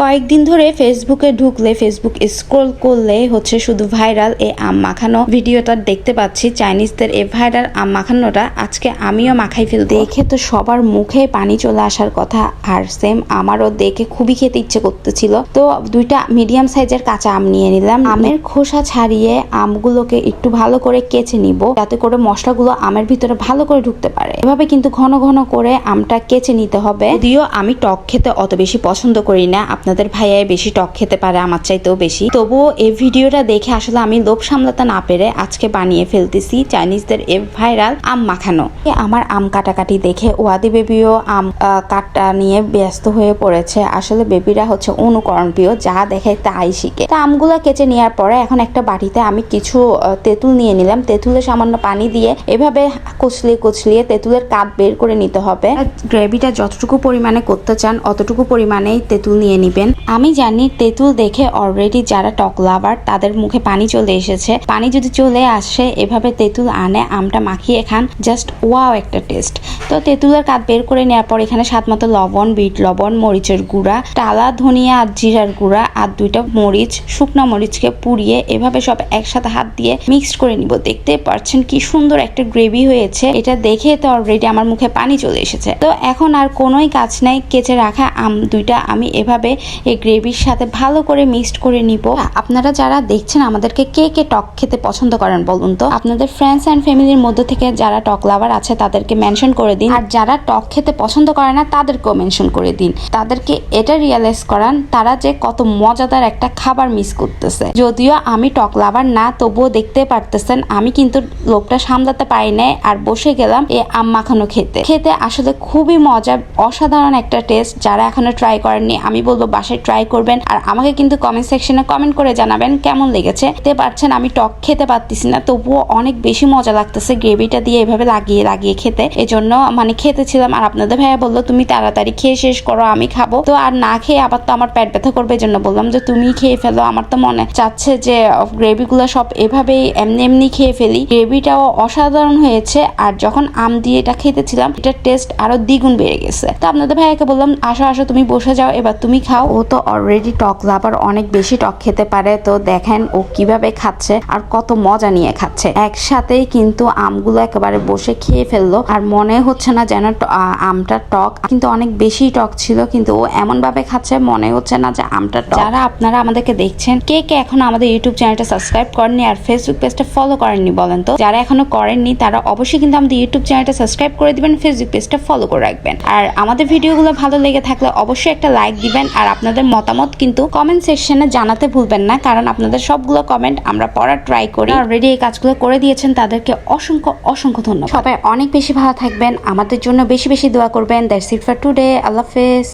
কয়েকদিন ধরে ফেসবুকে ঢুকলে ফেসবুক স্ক্রল করলে হচ্ছে শুধু ভাইরাল এই আম মাখানো ভিডিওটা দেখতে পাচ্ছি। চাইনিজদের এই ভাইরাল আম মাখানোটা আজকে আমিও মাখাই ফেল দেখে তো সবার মুখে পানি চলে আসার কথা আর সেম আমারও দেখে খুবই খেতে ইচ্ছে করতেছিল। তো দুইটা মিডিয়াম সাইজের কাঁচা আম নিয়ে নিলাম। আমের খোসা ছাড়িয়ে আমগুলোকে একটু ভালো করে কেচে নিব যাতে করে মশলাগুলো আমের ভিতরে ভালো করে ঢুকতে পারে। এভাবে কিন্তু ঘন ঘন করে আমটা কেচে নিতে হবে। যদিও আমি টক খেতে অত বেশি পছন্দ করি না আপনাদের ভাইয়াই বেশি টক খেতে পারে, আমার চাইতেও বেশি। তবুও এই ভিডিওটা দেখে আসলে আমি লোভ সামলাতে না পেরে আজকে বানিয়ে ফেলতেছি চাইনিজদের এ ভাইরাল আম মাখানো। আমার আম কাটাকাটি দেখে ওয়াদি বেবিও আম কাটা নিয়ে ব্যস্ত হয়ে পড়েছে। আসলে বেবিরা হচ্ছে অনুকরণ প্রিয় যা দেখে তাই শিখে। তা আমগুলো কেচে নেওয়ার পরে এখন একটা বাটিতে আমি কিছু তেঁতুল নিয়ে নিলাম। তেঁতুলে সামান্য পানি দিয়ে এভাবে কুচলিয়ে কুচলিয়ে তেঁতুলের কাপ বের করে নিতে হবে। গ্রেভিটা যতটুকু পরিমাণে করতে চান, অতটুকু পরিমাণেই তেঁতুল নিয়ে নেবেন আমি জানি তেঁতুল দেখে অলরেডি যারা টক লাভার, তাদের মুখে পানি চলে এসেছে। পানি যদি চলে আসে, এভাবে তেঁতুল আনে, আমটা মাখিয়ে খান। জাস্ট ওয়াও একটা টেস্ট। তো তেঁতুলের কাপ বের করে নেওয়ার পর এখানে স্বাদ মতো লবণ, বিট লবণ, মরিচের গুঁড়া, টালা, ধনিয়া আর জিরার গুঁড়া আর দুইটা মরিচ, শুকনো মরিচকে পুড়িয়ে এভাবে সব একসাথে হাত দিয়ে মিক্সড করে নিব। দেখতে পাচ্ছেন কি সুন্দর একটা গ্রেভি হয়েছে। এটা দেখে তো অলরেডি আমার মুখে পানি চলে এসেছে। তো এখন আর কোনোই কাজ নাই, কেচে রাখা আম দুইটা আমি এভাবে এই গ্রেভির সাথে ভালো করে মিক্সড করে নিব। আপনারা যারা দেখছেন আমাদেরকে কে কে টক খেতে পছন্দ করেন বলুন তো? আপনাদের ফ্রেন্ডস অ্যান্ড ফ্যামিলির মধ্যে থেকে যারা টক লাভার আছে, তাদেরকে মেনশন করে দিন। আর যারা টক খেতে পছন্দ করে না, তাদেরকেও মেনশন করে দিন। তাদেরকে এটা রিয়েলাইজ করান, তারা যে কত মজাদার একটা খাবার মিস করতেছে। যদিও আমি টক লাভার না, তবুও দেখতে পারতেছেন, আমি কিন্তু লোকটা সামলাতে পারি নাই, আর বসে গেলাম এ আম মাখানো খেতে। খেতে আসলে খুবই মজা অসাধারণ একটা টেস্ট যারা এখনও ট্রাই করেননি, আমি বলব বাসায় ট্রাই করবেন আর আমাকে কিন্তু কমেন্ট সেকশনে কমেন্ট করে জানাবেন কেমন লেগেছে। দেখতে পাচ্ছেন আমি টক খেতে পারতেছি না, তবুও অনেক বেশি মজা লাগতেছে গ্রেভিটা দিয়ে এভাবে লাগিয়ে লাগিয়ে খেতে। এজন্য মানে খেতেছিলাম আর আপনাদের ভাইয়া বলল, তুমি তাড়াতাড়ি খেয়ে শেষ করো, আমি খাব। তো আর না খেয়ে আবার তো আমার পেট ব্যথা করবে জন্য বললাম যে, তুমি খেয়ে ফেলো, আমার তো মনে চাচ্ছে যে গ্রেভিগুলো সব এভাবেই এমনি এমনি খেয়ে ফেলি। গ্রেভিটাও অসাধারণ হয়েছে আর যখন আম দিয়ে এটা খেতেছিলাম, এটার টেস্ট আরও দ্বিগুণ বেড়ে গেছে। তো আপনাদের ভাইয়াকে বললাম, আসো আসো, তুমি বসে যাও, এবার তুমি খাও। ও তো অলরেডি টক লাভার, অনেক বেশি টক খেতে পারে। তো দেখেন ও কীভাবে খাচ্ছে আর কত মজা নিয়ে খাচ্ছে। একসাথেই কিন্তু আমগুলো একেবারে বসে খেয়ে ফেলল আর মনে হচ্ছে না যেন আমটা টক। কিন্তু অনেক বেশি টক ছিল, কিন্তু ও এমন ভাবে খাচ্ছে, মনে হচ্ছে না যে আমটা টক। যারা আপনারা আমাদেরকে দেখছেন, কে কে এখন আমাদের ইউটিউব চ্যানেলটা সাবস্ক্রাইব করেননি আর ফেসবুক পেজটা ফলো করেননি বলেন তো? যারা এখনও করেননি, তারা অবশ্যই কিন্তু আমাদের ইউটিউব চ্যানেলটা সাবস্ক্রাইব করে দিবেন ফেসবুক পেজটা ফলো করে রাখবেন। আর আমাদের ভিডিওগুলো ভালো লেগে থাকলে অবশ্যই একটা লাইক দিবেন, আর আপনাদের মতামত কিন্তু কমেন্ট সেকশনে জানাতে ভুলবেন না, কারণ আপনাদের সবগুলো কমেন্ট আমরা পড়ার ট্রাই করি। অলরেডি এই কাজগুলো করে দিয়েছেন, তাদেরকে অসংখ্য অসংখ্য ধন্যবাদ। সবাই অনেক বেশি ভালো থাকবেন, আমাদের জন্য বেশি বেশি দোয়া করবেন। দ্যাটস ইট ফর টুডে আল্লাহ হাফেজ।